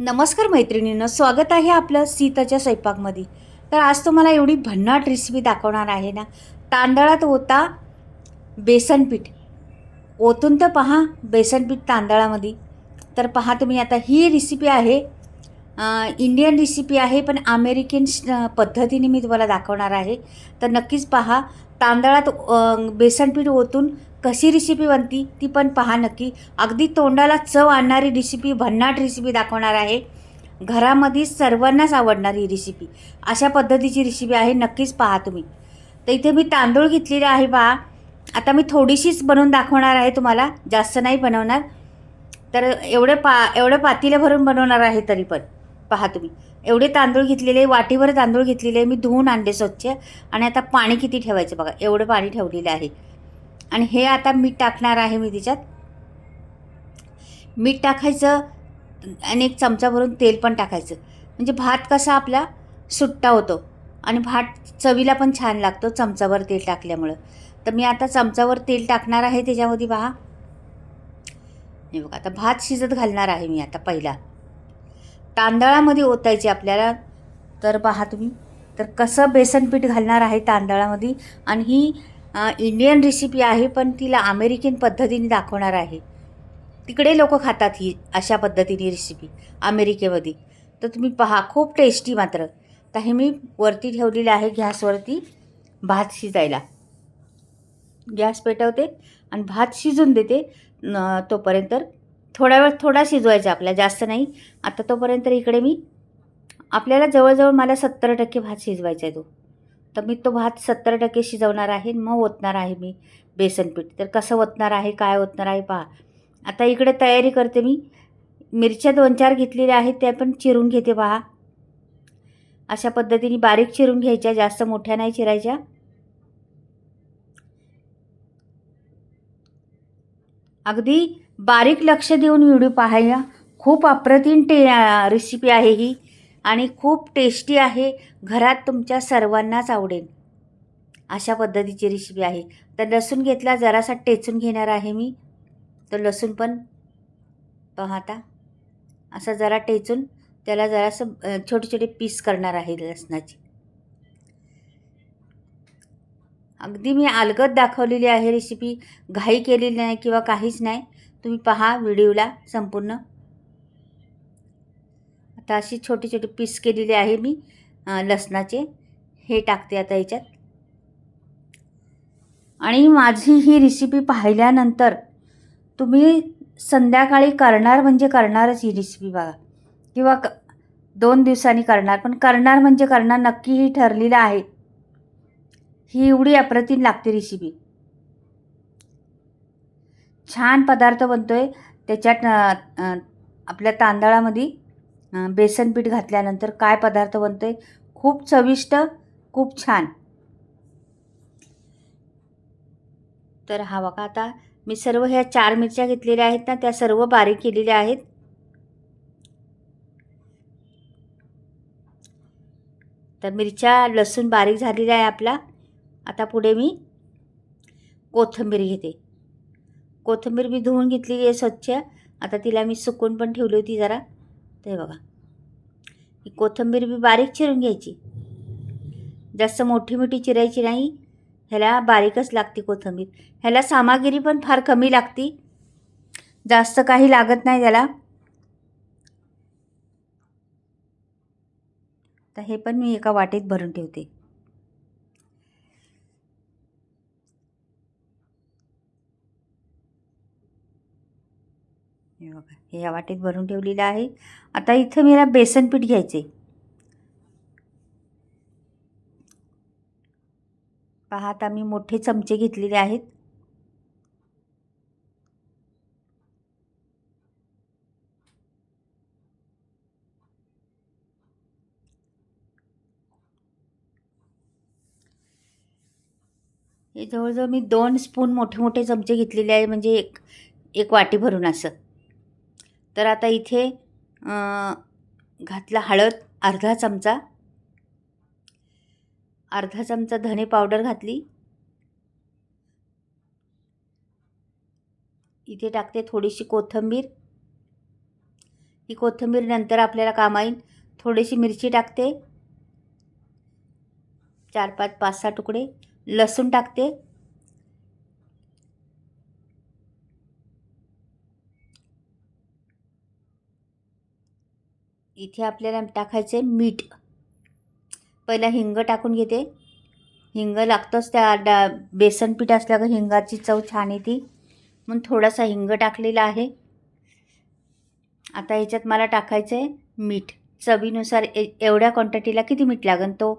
नमस्कार मैत्रिणींना स्वागत आहे आपलं सीताच्या स्वयंपाकमध्ये. तर आज तुम्हाला एवढी भन्नाट रेसिपी दाखवणार आहे ना. तांदळात ओता बेसन पीठ. ओतून तर पहा बेसन पीठ तांदळामध्ये. तर पहा तुम्ही आता ही रेसिपी आहे. इंडियन रेसिपी आहे पण अमेरिकन पद्धतीने मी तुम्हाला दाखवणार आहे. तर नक्कीच पहा तांदळात बेसनपीठ बेसन पीठ ओतून कशी रेसिपी बनती ती पण पहा नक्की. अगदी तोंडाला चव आणणारी रेसिपी भन्नाट रेसिपी दाखवणार आहे. घरामध्ये सर्वांनाच आवडणारी ही रेसिपी अशा पद्धतीची रेसिपी आहे नक्कीच पहा तुम्ही. तर इथे मी तांदूळ घेतलेले आहे पहा आता मी थोडीशीच बनवून दाखवणार आहे तुम्हाला जास्त नाही बनवणार. तर एवढे पा एवढं पातीले भरून बनवणार आहे तरी पण. पहा तुम्ही. एवढे तांदूळ घेतलेले वाटीवर तांदूळ घेतलेले मी धुवून आणले स्वच्छ. आणि आता पाणी किती ठेवायचं बघा. एवढं पाणी ठेवलेलं आहे. आणि हे आता मीठ टाकणार आहे मी त्याच्यात मीठ टाकायचं आणि एक चमचा भरून तेल पण टाकायचं. म्हणजे भात कसा आपला सुट्टा होतो आणि भात चवीला पण छान लागतो चमचावर तेल टाकल्यामुळं. तर मी आता चमचावर तेल टाकणार आहे त्याच्यामध्ये पहा. हे बघा आता भात शिजत घालणार आहे मी आता पहिला. तांदळामध्ये ओतायचे आपल्याला. तर पहा तुम्ही तर कसं बेसन पीठ घालणार आहे तांदळामध्ये आणि ही इंडियन रेसिपी आहे पण तिला अमेरिकन पद्धतीने दाखवणार आहे. तिकडे लोक खातात ही अशा पद्धतीने रेसिपी अमेरिकेमध्ये. तर तुम्ही पहा खूप टेस्टी मात्र. तर हे मी वरती ठेवलेलं आहे गॅसवरती भात शिजायला. गॅस पेटवते आणि भात शिजून देते न तोपर्यंत. थोडा वेळ थोडा शिजवायचा आपला जास्त नाही. आता तोपर्यंत इकडे मी आपल्याला जवळजवळ मला सत्तर टक्के भात शिजवायचा आहे तो. तर मी तो भात सत्तर टक्के शिजवणार आहे मग ओतणार आहे मी बेसनपीठ तर कसं ओतणार आहे काय ओतणार आहे पहा. आता इकडे तयारी करते मी. मिरच्या दोन चार घेतलेल्या आहेत त्या पण चिरून घेते पहा. अशा पद्धतीने बारीक चिरून घ्यायच्या जास्त मोठ्या नाही चिरायच्या. अगदी बारीक लक्ष देऊन व्हिडिओ पाहायला खूप अप्रतिम टे रेसिपी आहे ही. आणि खूप टेस्टी आहे. घरात तुमच्या सर्वांनाच आवडेल. अशा पद्धतीची रेसिपी आहे. तर लसूण घेतला जरासा टेचून घेणार आहे मी. तर लसूण पण पाहता असं जरा टेचून त्याला जरासं छोटे छोटे पीस करणार आहे लसणाची. अगदी मी अलगद दाखवलेली आहे रेसिपी घाई केलेली नाही किंवा काहीच नाही. तुम्ही पहा व्हिडिओला संपूर्ण. आता अशी छोटे छोटे पीस केलेले आहे मी लसणाचे. हे टाकते आता याच्यात. आणि माझी ही रेसिपी पाहिल्यानंतर तुम्ही संध्याकाळी करणार म्हणजे करणारच ही रेसिपी बघा. किंवा क दोन दिवसांनी करणार पण करणार म्हणजे करणार नक्की ही ठरलेलं आहे. ही एवढी अप्रतिम लागते रेसिपी छान पदार्थ बनतो आहे त्याच्यात आपल्या तांदळामध्ये बेसन पीठ घातल्यानंतर काय पदार्थ बनते खूप चविष्ट खूप छान. तर हा बघा आता मी सर्व ह्या चार मिरच्या घेतलेल्या आहेत ना त्या सर्व बारीक केलेल्या आहेत. तर मिरच्या लसूण बारीक झालेला आहे आपला आता पुढे मी कोथिंबीर घेते. कोथिंबीर मी धुवून घेतलेली आहे स्वच्छ. आता तिला मी सुकून पण ठेवली होती जरा. ते बघा. ही कोथिंबीर बी बारीक चिरून घ्यायची. जास्त मोठी मोठी चिरायची नाही. ह्याला बारीकच लागते कोथिंबीर. ह्याला सामग्री पण फार कमी लागती. जास्त काही लागत नाही त्याला. तर हे पण मी एका वाटीत भरून ठेवते. हे बघा हे या वाटीत भरून ठेवलेलं आहे. आता इथं मला बेसन पीठ घ्यायचे पहा आता मी मोठे चमचे घेतलेले आहेत. हे जवळजवळ मी दोन स्पून मोठे मोठे चमचे घेतलेले आहे म्हणजे एक एक वाटी भरून असं. तर आता इथे घातला हळद अर्धा चमचा. अर्धा चमचा धने पावडर घातली. इथे टाकते थोडीशी कोथिंबीर. ही कोथिंबीर नंतर आपल्याला कामा येईल थोडीशी मिरची टाकते. चार पाच पाच सहा तुकडे. लसूण टाकते. इथे आपल्याला टाकायचं आहे मीठ. पहिला हिंग टाकून घेते. हिंग लागतंच त्या डा बेसन पीठ असल्या का हिंगाची चव छान येते. म्हणून थोडासा हिंग टाकलेला आहे. आता ह्याच्यात मला टाकायचं आहे मीठ. चवीनुसार ए एवढ्या क्वांटिटीला किती मीठ लागेल तो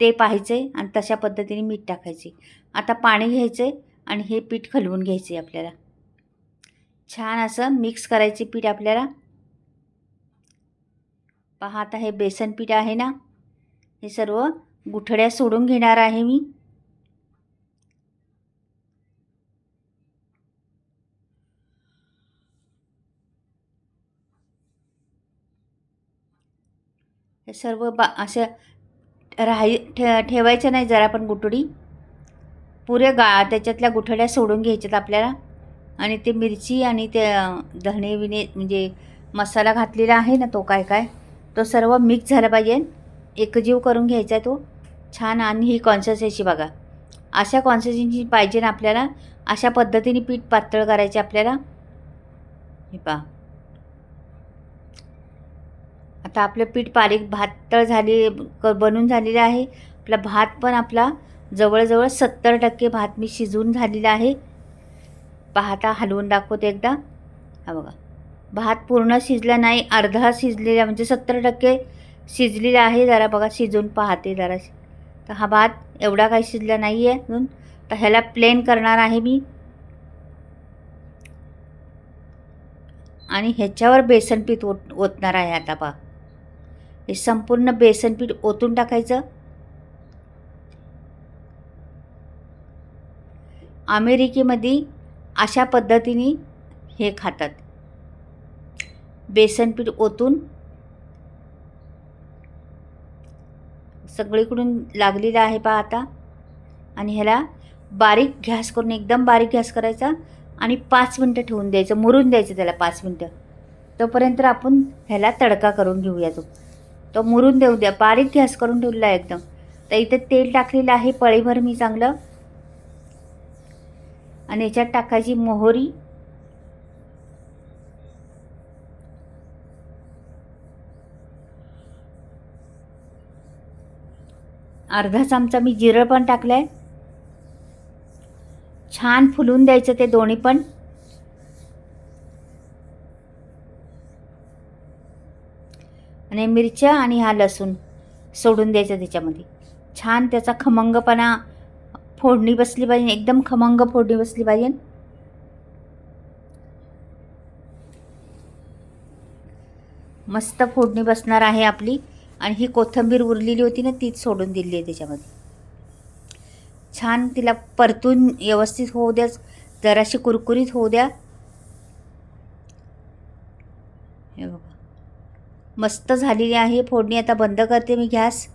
ते पाहायचे आणि तशा पद्धतीने मीठ टाकायचे आता पाणी घ्यायचे आणि हे पीठ खलवून घ्यायचे आपल्याला. छान असं मिक्स करायचे पीठ आपल्याला. पहा आता हे बेसन पीठ आहे ना? हे सर्व गुठड्या सोडून घेणार आहे मी. हे सर्व बा असं राहाय ठे ठेवायचं नाही जरा पण गुठडी पुरे गा त्याच्यातल्या गुठड्या सोडून घ्यायच्यात आपल्याला. आणि ते मिरची आणि ते धणे विणे म्हणजे मसाला घातलेला आहे ना तो काय काय तो सर्व मिक्स झाला पाहिजे. एकजीव करून घ्यायचा आहे तो. छान आणि ही कॉन्सन्सेन्सी बघा. अशा कॉन्सन्सेन्सी पाहिजे ना आपल्याला. अशा पद्धतीने पीठ पातळ करायचे आपल्याला. हे पहा. आता आपलं पीठ बारीक भातळ झाली क बनून झालेलं आहे. आपला भात पण आपला जवळजवळ सत्तर टक्के भात मी शिजवून झालेला आहे. पाहता हलवून दाखवते एकदा. हा बघा. भात पूर्ण शिजला नाही अर्धा शिजलेला म्हणजे सत्तर टक्के शिजलेला आहे. जरा बघा शिजून पाहते जरा तर हा भात एवढा काही शिजला नाही आहे अजून. तर ह्याला प्लेन करणार आहे मी. आणि ह्याच्यावर बेसनपीठ ओत ओतणार आहे आता पा हे संपूर्ण बेसनपीठ ओतून टाकायचं. अमेरिकेमध्ये अशा पद्धतीने हे खातात. बेसन पीठ ओतून सगळीकडून लागलेलं आहे पहा आता. आणि ह्याला बारीक गॅस करून एकदम बारीक गॅस करायचा आणि पाच मिनटं ठेवून द्यायचं मुरून द्यायचं त्याला पाच मिनटं. तोपर्यंत आपण ह्याला तडका करून घेऊया तो. तो मुरून देऊ द्या बारीक गॅस करून ठेवला आहे एकदम. तर इथे तेल टाकलेलं आहे पळीभर मी चांगलं. आणि याच्यात टाकायची मोहरी अर्धा चमचा मी जिरं पण टाकलं आहे छान फुलून द्यायचं ते दोन्ही पण. आणि मिरच्या आणि हा लसूण सोडून द्यायचा त्याच्यामध्ये. छान त्याचा खमंगपणा फोडणी बसली पाहिजे एकदम खमंग फोडणी बसली पाहिजे. मस्त फोडणी बसणार आहे आपली. आणि ही कोथिंबीर उरलेली होती ना तीच सोडून दिली आहे त्याच्यामध्ये. छान तिला परतून व्यवस्थित होऊ द्या जराशी कुरकुरीत होऊ द्या. हे बघा. मस्त झालेली आहे फोडणी आता बंद करते मी गॅस.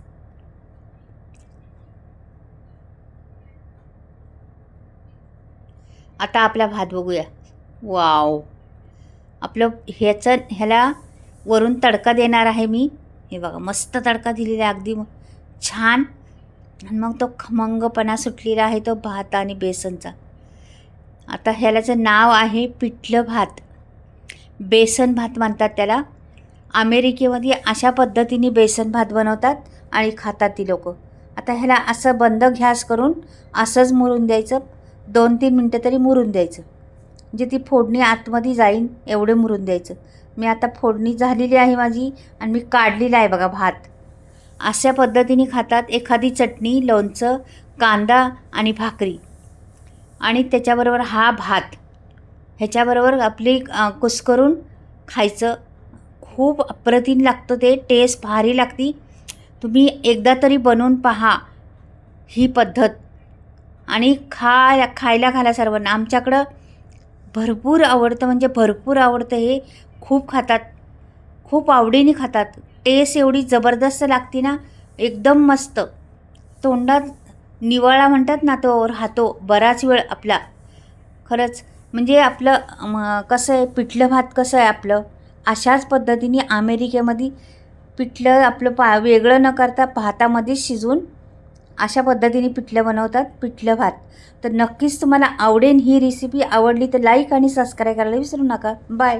आता आपला भात बघूया. वाव. आपलं ह्याचं ह्याला वरून तडका देणार आहे मी. हे बघा मस्त तडका दिलेला आहे अगदी छान. आणि मग तो खमंगपणा सुटलेला आहे तो भात आणि बेसनचा. आता ह्यालाचं नाव आहे पिठलं भात. बेसन भात म्हणतात त्याला. अमेरिकेमध्ये अशा पद्धतीने बेसन भात बनवतात आणि खातात ती लोक. आता ह्याला असं बंद घ्यास करून असंच मुरून द्यायचं. दोन तीन मिनटं तरी मुरून द्यायचं. म्हणजे ती फोडणी आतमध्ये जाईन एवढे मुरून द्यायचं. मी आता फोडणी झालेली आहे माझी आणि मी काढलेला आहे बघा भात. अशा पद्धतीने खातात एखादी चटणी लोणचं कांदा आणि भाकरी. आणि त्याच्याबरोबर हा भात. ह्याच्याबरोबर आपली कुस्करून खायचं खूप अप्रतिम लागतं ते टेस्ट भारी लागती. तुम्ही एकदा तरी बनवून पहा ही पद्धत. आणि खा खायला घाला सर्वांना. आमच्याकडं भरपूर आवडतं म्हणजे भरपूर आवडतं हे. खूप खातात. खूप आवडीने खातात. टेस्ट एवढी जबरदस्त लागते ना एकदम मस्त. तोंडात निवाळा म्हणतात ना तो राहतो बराच वेळ आपला. खरंच म्हणजे आपलं कसं आहे पिठलं भात कसं आहे आपलं? अशाच पद्धतीने अमेरिकेमध्ये पिठलं आपलं पा वेगळं न करता भातामध्ये शिजवून अशा पद्धतीने पिठलं बनवतात. पिठलं भात. तर नक्कीच तुम्हाला आवडेल ही रेसिपी आवडली तर लाईक आणि सबस्क्राईब करायला विसरू नका. बाय